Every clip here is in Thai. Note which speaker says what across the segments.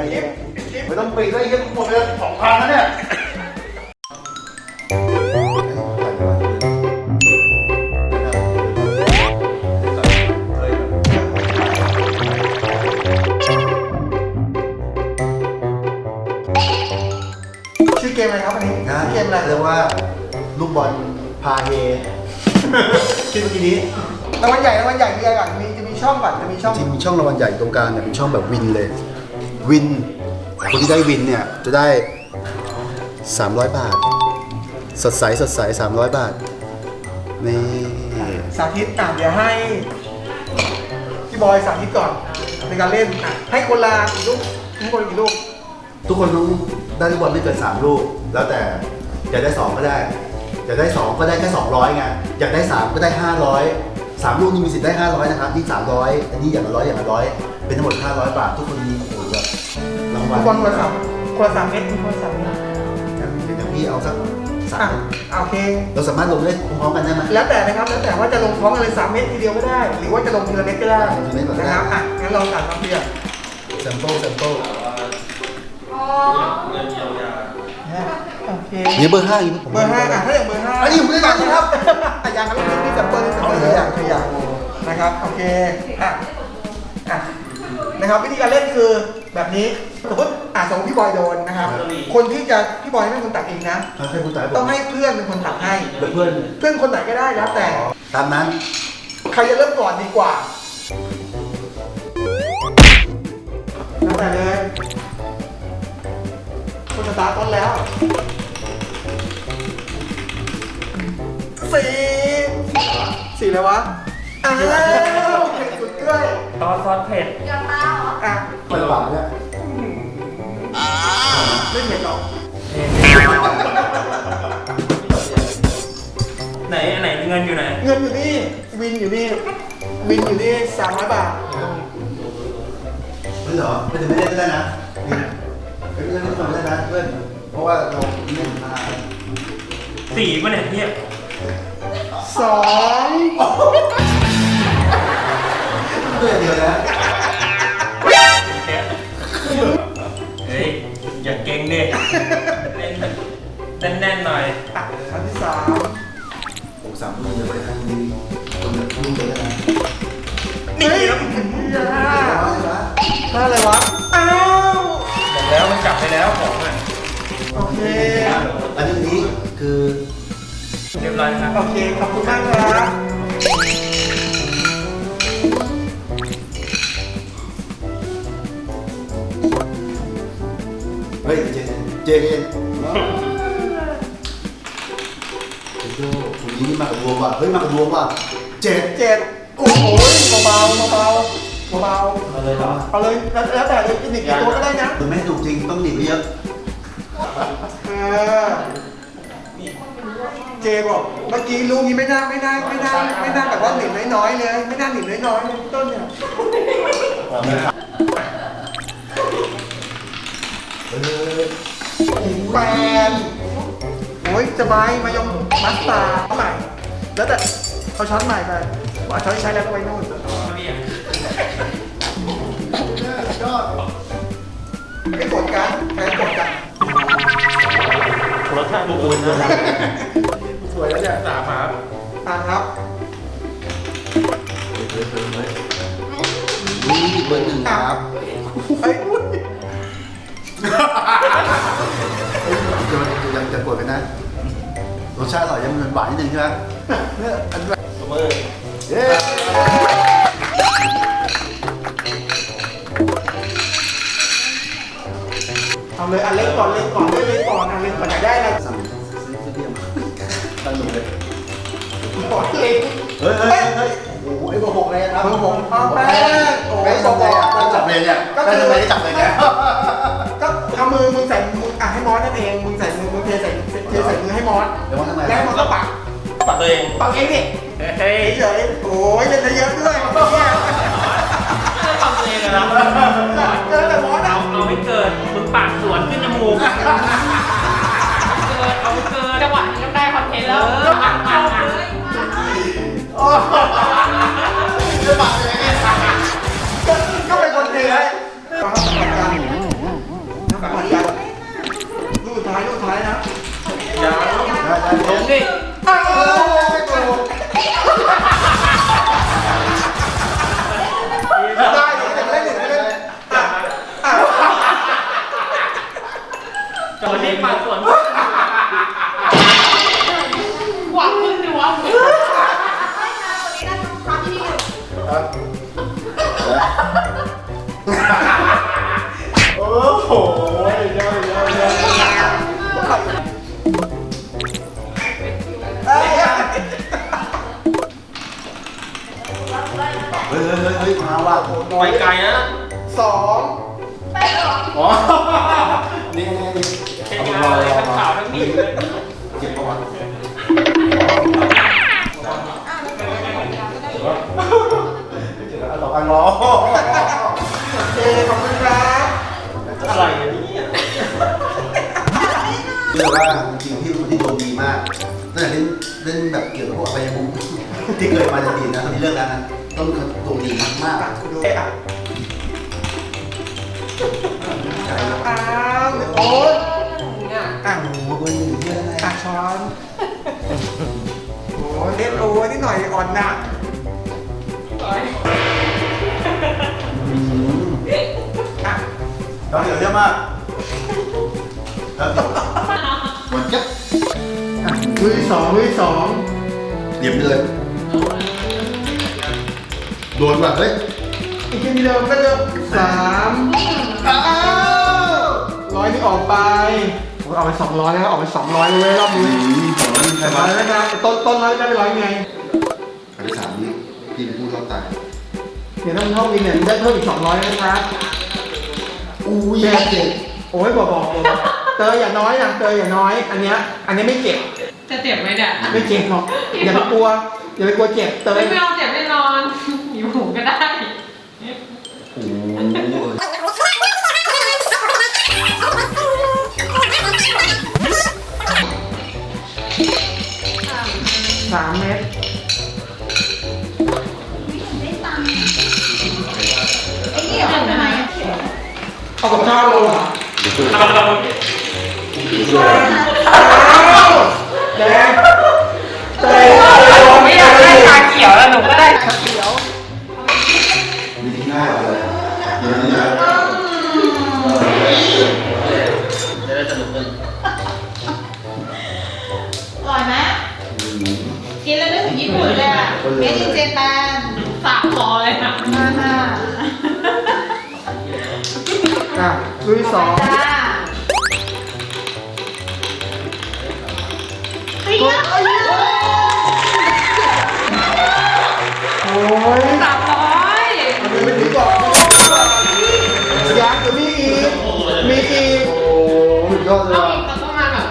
Speaker 1: งแล้วไม่ต้องปีกแล้วไอ้เหี้ยหมดเลยสองพันแล้วเนี่ย
Speaker 2: ชื่อเกมอะไรครับอันนี้
Speaker 1: นะ
Speaker 2: เกมอะไร
Speaker 1: เรียกว่าลูกบอลพาเฮชื่อเมื่อกี้นี้
Speaker 2: รางวัลใหญ่รางวัลใหญ่มีอะไรก่อนมีจะมีช่องก่อนจะมีช่อง
Speaker 1: จริงๆมีช่องรางวัลใหญ่ตรงกลางเนี่ยเป็นช่องแบบวินเลย วิน คนที่ได้วินเนี่ยจะได้ 300 บาท สดใสสดใส300 บาท นี่
Speaker 2: สาธิตอะเดี๋ยวให้พี่บอยสาธิตก่อนในการเล่นอะให้คนละกี่ลูกให้คนละกี่ลูก
Speaker 1: ทุกคนต้องได้ลูกบอลไม่เกิน3ลูก แล้วแต่อยากได้ 2 ก็ได้ อยากได้ 2 ก็ได้แค่200ไงอยากได้ 3 ก็ได้ 500 3 ลูกนี่มีสิทธิ์ได้ 500 นะครับนี่300 อันนี้อย่างละร้อยอย่างละร้อยเป็นทั้งหมด 500 บาท ทุกคนมี โอ้โหแบบรางวัล
Speaker 2: ฟุตบอลคนละสามคนละสามเม็ดคนละสามเม็ด
Speaker 1: อย่างอย่างพี่เอาสักสา
Speaker 2: อะ
Speaker 1: ม
Speaker 2: โอเค
Speaker 1: เราสามารถลงเล่นพร้อมๆกันได้ไหม
Speaker 2: แล้วแต่นะครับแล้วแต่ว่าจะลงพร้อมกันเลยสามเม็ดทีเดียวก็ได้ หรือว่าจะลงทีละเม็ดก็ได้
Speaker 1: ทีละเม็ดก่อนก็ได้
Speaker 2: นะครับอะงั้นเราตัดมาเพียง
Speaker 1: แซมเปิลแซมเปิล
Speaker 2: โอเค
Speaker 1: นี่เบอร์ห้าอีกผม
Speaker 2: เบอร์ห้าอะถ้าอย่างเบอร์ห้า
Speaker 1: อันนี้ผมไม่ได้ตัดนะครับ
Speaker 2: อะยังครับนี่จัมเปอร์นี่จัมเปอร์ตัวอย่างตัวอย่างนะครับโอเคอะอะนะครับวิธีการเล่นคือแบบนี้ สมมติอะสมมติพี่บอยโดนนะครับ คนที่จะพี่บอยไม่เป็นคนตัดเองนะ
Speaker 1: ถ้าเป็นผู้ตาย
Speaker 2: ต้องให้เพื่อนเป็นคนตัดให้
Speaker 1: เพื่อน
Speaker 2: เพื่อนคนไหนก็ได้แล้วแต่
Speaker 1: ตามนั้น
Speaker 2: ใครจะเริ่มก่อนดีกว่าแล้วแต่เลยคนสตาร์ทต้นแล้วสี่สี่เลยวะ อ้าวเผ็ดสุดด้วย
Speaker 3: ซอสซอสเผ็ด
Speaker 2: อะ
Speaker 1: เปิดปากเนี่ย
Speaker 2: ไม่เผ็ดหรอก
Speaker 3: ไหนอันไหนเงินอยู่ไหน
Speaker 2: เงินอยู่นี่ วินอยู่นี่ วินอยู่นี่สามร้อยบาท
Speaker 1: ไม่เหรอไม่ได้ไม่ได้ก็ได้นะไม่ได้ไม่ได้นะเพื่อน เพราะว่าเราเล่นมา
Speaker 3: สี่ป่ะเนี่ยเนี่ย
Speaker 2: สอง
Speaker 1: ตัวเดียวนะ
Speaker 3: แน่นๆหน่อย
Speaker 2: อะอันที่สาม
Speaker 1: ผมสามลูกเดียวไปทางนี้คนเดียวลูกเดียวนะ
Speaker 2: นี่ครับห้าห้าอะไรวะ อ้าว
Speaker 3: บอกแล้วมันจับไปแล้วของอะ
Speaker 2: โอเค
Speaker 1: อันนี้คือ
Speaker 3: เรียบร้อยครับ
Speaker 2: โอเค ขอบคุณมากครับ
Speaker 1: เจเจเย็นโอ้โหคนนี้นี่มากับดวงว่ะ เฮ้ยมากับดวงว่ะเจ็ด
Speaker 2: เจ็ดโอ้โหเบาๆเบาๆเบา
Speaker 3: เอาเลยเหรอ
Speaker 2: ๆเอาเลยแล้วแล้วแต่เลยกินอีกกี่ตัวก็ได้นะ
Speaker 1: มันไม่ถูกจริงต้องหนีไปเยอะ
Speaker 2: เออเจบอกเมื่อกี้ลูกนี้ไม่น่าไม่น่าไม่น่าไม่น่าแบบว่าหนิมน้อยๆเลยไม่น่าหนิมน้อยๆเลยพี่ต้นเนี่ย
Speaker 1: เออ
Speaker 2: แปดโอ้ยสบายมายองมัสตาร์ดใหม่ แล้วแต่เขาช้อนใหม่ไปว่าช้อนที่ใช้แล้วก็ไว้นู่น
Speaker 1: ยอด
Speaker 2: ไม่กดกันใครกดกัน
Speaker 3: รสชาติบุกุนนะ
Speaker 2: สวยแล้วเนี่ย
Speaker 3: สามครับ
Speaker 2: อ่าครับ
Speaker 1: นี่เบอร์หนึ่งครับ
Speaker 2: เฮ้ย
Speaker 1: จะยังจะกดกันนะรสชาติอร่อยยังมันหวานนิดนึงใช่ไหมเนี่ยอันนี้
Speaker 3: สมมติ
Speaker 1: เย้
Speaker 2: เอาเลยอันเล็กก่อนเล็กก่อนเล็กก่อนอันเล็กก่อนอยากได้อะไร
Speaker 1: สั่งซื้อเทียมตั้งหนูเลย
Speaker 2: ก่อเล็ก
Speaker 1: เฮ้ยเฮ้ยเฮ้ยโอ้โหไอ้บอร์หกเลยครับ
Speaker 2: บอร์หกเอาแป้งโอ้ย
Speaker 1: แป้งจับเลยอะจับเลยเนี่ย
Speaker 2: ก็คือ
Speaker 1: ไมได้จับเลยเนี่ย
Speaker 2: ก็เอามือมึงใส่มืออะให้มอสนั่นเองมึง ใส่มือให้มอส
Speaker 1: เดี๋ยวว่าทำไม
Speaker 2: แล้วมอสก็ปัก
Speaker 3: ปัดตัวเอง
Speaker 2: ปักเองดิ
Speaker 3: เฮ้ย
Speaker 2: เฉยๆโอ้ยเล่นได้เยอะด้วยเนี่ย
Speaker 3: ทำตัวเองอะนะ
Speaker 2: เจอแต่มอสอะ
Speaker 3: เอาเอาให้เกิดมึงปากสวนขึ้นจมูกเกิดเอา
Speaker 2: อะช้อนโอ้ยเล่นโอ้ยนิดหน่อยอ่อนหนักอะ
Speaker 1: เราเหลือเยอะมากแล้วเดี๋ยวหมดยับ
Speaker 2: อะลุยสองลุยสอง
Speaker 1: เหลี่ยมเลย โดนว่ะเฮ้ย
Speaker 2: อีกทีเดิมก็เดิมสาม
Speaker 1: อ้าว
Speaker 2: ร้อยที่ออกไป ผมเอาไปสองร้อยแล้วออกไปสองร้อยเลยรอบนี้
Speaker 1: สองใช่ไหม
Speaker 2: ร้อยแล้วนะต้นต้นร้อยได้ไปร้อยไง
Speaker 1: อันที่สามนี้พี่เป็นผู้รอดตาย
Speaker 2: เดี๋ยวต้องเท่าวินเนี่ยได้เพิ่มอีกสองร้อยนะครับ
Speaker 1: อู้ยเจ็บ
Speaker 2: โอ้ยบอกบอกบอกเตยอย่าน้อยนะเตยอย่าน้อย อันเนี้ยอันนี้ไม่เจ็บ
Speaker 4: จะเจ็บไหมเนี่ย
Speaker 2: ไม่เจ็บหรอกอย่าไปกลัวอย่าไปกลัวเจ็บเตย
Speaker 4: ไม่เอาเจ็บแน่นอน
Speaker 2: สามเมตร
Speaker 5: ไอ้นี่เหรอทำไมอะ
Speaker 2: เอากับข้าวลงเหรอแดงเตย
Speaker 4: ไม่อยากได้ชาเขียวแล้วหนูก็ได้
Speaker 2: ชาเขียว
Speaker 1: มีที่ง่ายกว่าเลยเดี๋ยวนี้นะ
Speaker 3: จะได้สนุกกัน
Speaker 5: อร่อยไหม กินแล้วนึกถึงญี่ปุ่นเลยอะเมดิเจแปน
Speaker 4: ฝากคอเลยค่ะ
Speaker 5: มาค่ะ
Speaker 2: อะลุยสอง
Speaker 5: จ้าเฮ้ย
Speaker 2: โอ้ย
Speaker 4: สามร้อย
Speaker 2: เอาไปดีก่อนยังจะมีอีก มีอีก
Speaker 1: โอ้สุดยอดเลย
Speaker 4: ต้อง
Speaker 1: ว่ะ
Speaker 4: อีกเราต้องมาแบบ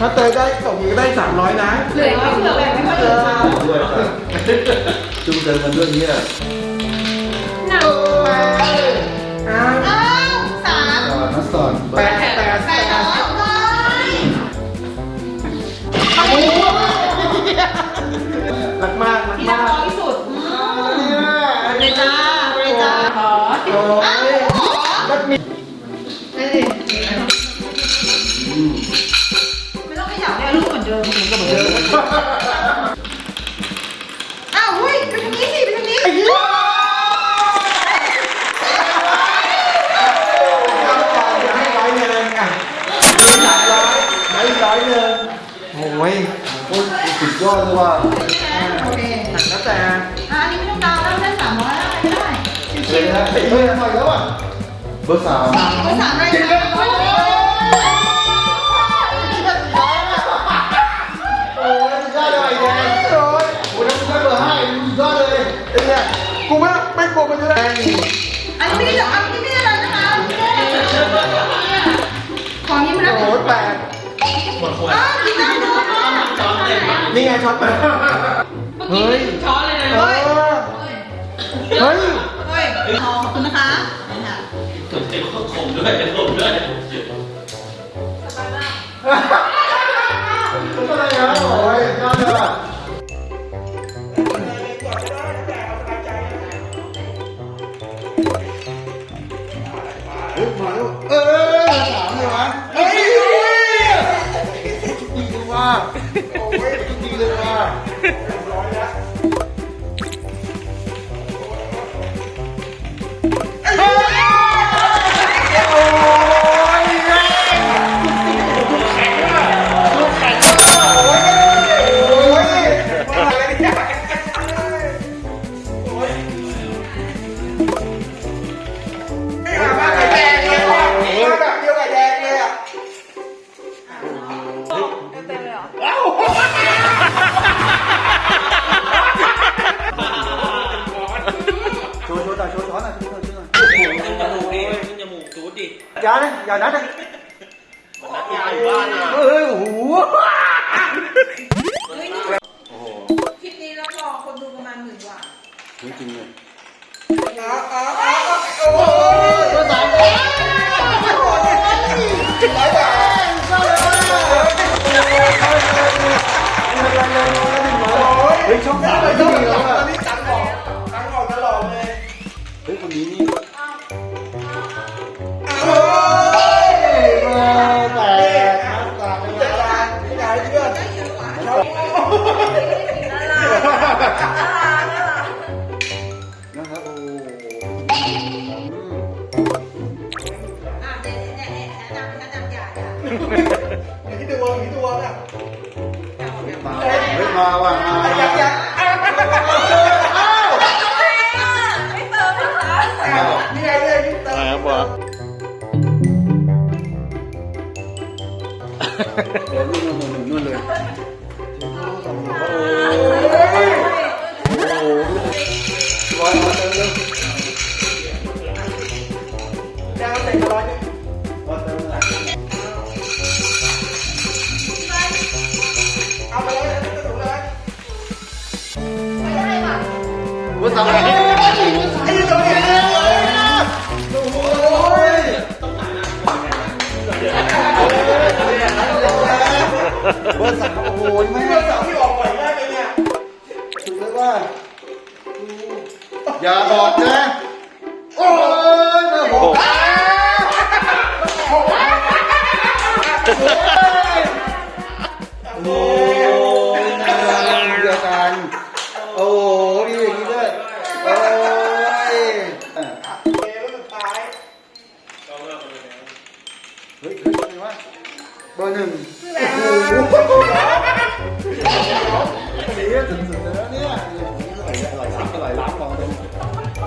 Speaker 2: ถ้าเตยได้ตกอีกได้สามร้อยนะ
Speaker 4: เหลือเผื่อแบบไม่ค่อย
Speaker 2: เอ
Speaker 4: เหลือ
Speaker 2: อ
Speaker 1: ด้วยครับจุงเจอกันด้วยเนี่ย
Speaker 4: หนักไป
Speaker 2: อ้าว
Speaker 5: อ้าวสาม
Speaker 1: อ่านัสสอน
Speaker 2: แปดแปด
Speaker 5: แป
Speaker 2: แป
Speaker 5: ด
Speaker 2: ด
Speaker 5: ร้อยเลย
Speaker 2: รักมากรัก
Speaker 5: ที่
Speaker 2: มา
Speaker 5: รัก
Speaker 2: ก
Speaker 5: น้อยที่สุดอืมเลยจ้าเลยจ้า
Speaker 4: ขอ
Speaker 2: โอ้ยรักมี
Speaker 5: เฮ้ยไม่ต้องขยับเลยลูกเหมือนเดิม
Speaker 2: ก็เหมือนเดิม
Speaker 5: เบ
Speaker 1: อร์สาม
Speaker 5: เบอร์สามเลยจ้าโอ้ย
Speaker 1: โอ้ยสุดยอดเลยไอ้แดง
Speaker 2: โอ้ย
Speaker 1: โอ้ยแล้วคุณได้เบอร์ห้าอีกสุดยอดเลย
Speaker 2: ไอ้เนี่ยกูไม่ไม่กลัวมันจะได้
Speaker 5: อันนี้ไม่ได้อันนี้ไม่ได้เลยนะคะของนี้มันนะ
Speaker 2: โอ้ยแปด
Speaker 3: หมดขวด
Speaker 5: อ้าวกินน้ำด้วย
Speaker 3: จอมเต็มอะ
Speaker 2: นี่ไงช็อตแปด
Speaker 4: เมื่อกี้ไม่ถึงช้อนเลยนะ
Speaker 2: เออเฮ้ย
Speaker 5: เฮ้ย
Speaker 3: ก็
Speaker 1: จริงเลยเอา
Speaker 2: เอา
Speaker 1: เอาเอา
Speaker 2: โอ้โห
Speaker 1: ตัวสาม
Speaker 2: ร้อยบาท
Speaker 1: เฮ้ยช่องสาม
Speaker 2: ไม่
Speaker 1: ไม่
Speaker 2: ต้อ
Speaker 1: องงมีแล้ว
Speaker 2: ต
Speaker 1: อะ
Speaker 2: อนนี้ตังค์ออกตังค์ออกตลอดเลย
Speaker 1: เฮ้ยคนนี้นี่
Speaker 2: Okay. อย่า
Speaker 1: บอ
Speaker 2: ก
Speaker 4: นะ
Speaker 1: โอ้ยมาบอ
Speaker 2: ก
Speaker 1: โอ้ย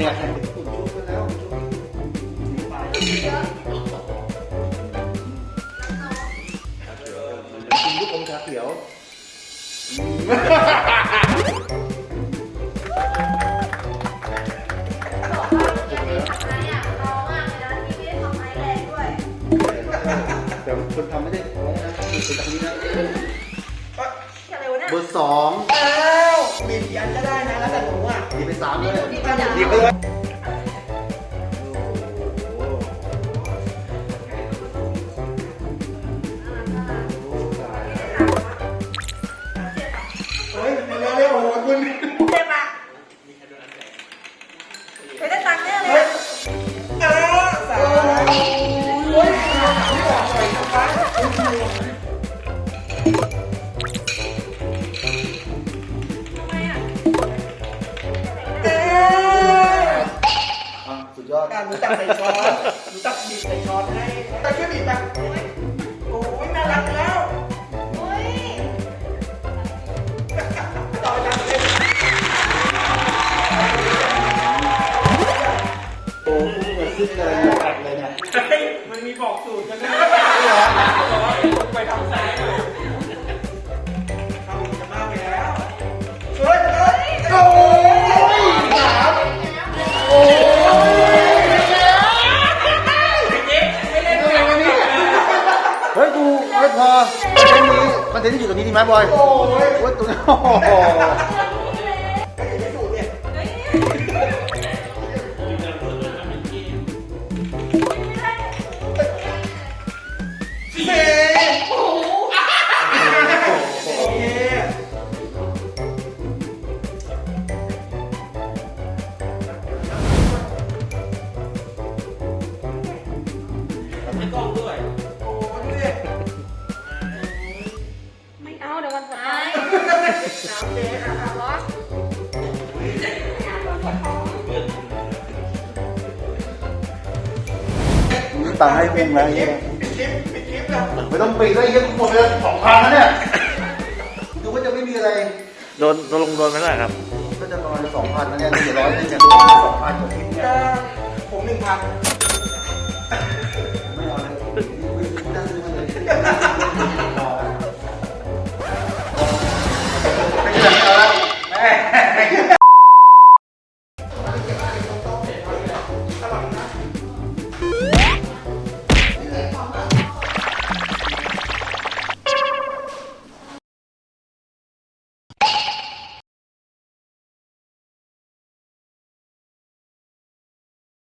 Speaker 1: เนี่ยแข่งกับญี่ปุ่นชุบกันแล้วกินลูกอมชาเขียวแต่คนทำไม่ได้ร้องนะคือคนทำนี้นะเบอร์สอง
Speaker 2: อ้าวบีบยันก็ได้
Speaker 1: ไปสามเลย
Speaker 2: ดีไปเลย
Speaker 1: ดีไปเลย ห
Speaker 4: นู
Speaker 2: ตักใส่ช้อน หนูตักบีบใส่ช้อนให้ตักช่วยบีบมาโอ้ยน่ารักแล้วต่อจากเป็น
Speaker 1: โอ้โหเหมือนซิดเลยตัดเลยเนี่ย
Speaker 3: เฮ้ยมันมีบอกสูตรกันนะไปทำแซ่บ
Speaker 2: ท
Speaker 1: รงนี้ดีไหมบอย
Speaker 2: โอ้ย
Speaker 1: ว่าตรงนี้โอ้โห
Speaker 2: ตั
Speaker 3: ง
Speaker 2: ค์
Speaker 1: ให้พุ่งแล้ว
Speaker 2: ปิ
Speaker 1: เงี้
Speaker 2: ด
Speaker 1: ย
Speaker 2: คลิปปิดคลิปแล้ว
Speaker 1: ไม่ต้องปิดแล้วเงี้ยหมดไปแล้วสองพันแล้วเนี่ยดูว่าจะไม่มีอะไร
Speaker 6: โดนโดนลงโดนไหมล่ะครับ
Speaker 1: ก็จะประมาณสองพันนะเนี่ยเดี๋ยวร้อยเนี่ยดูสองพันกว่าคลิปเนี่ย
Speaker 2: ผมหนึ่งพัน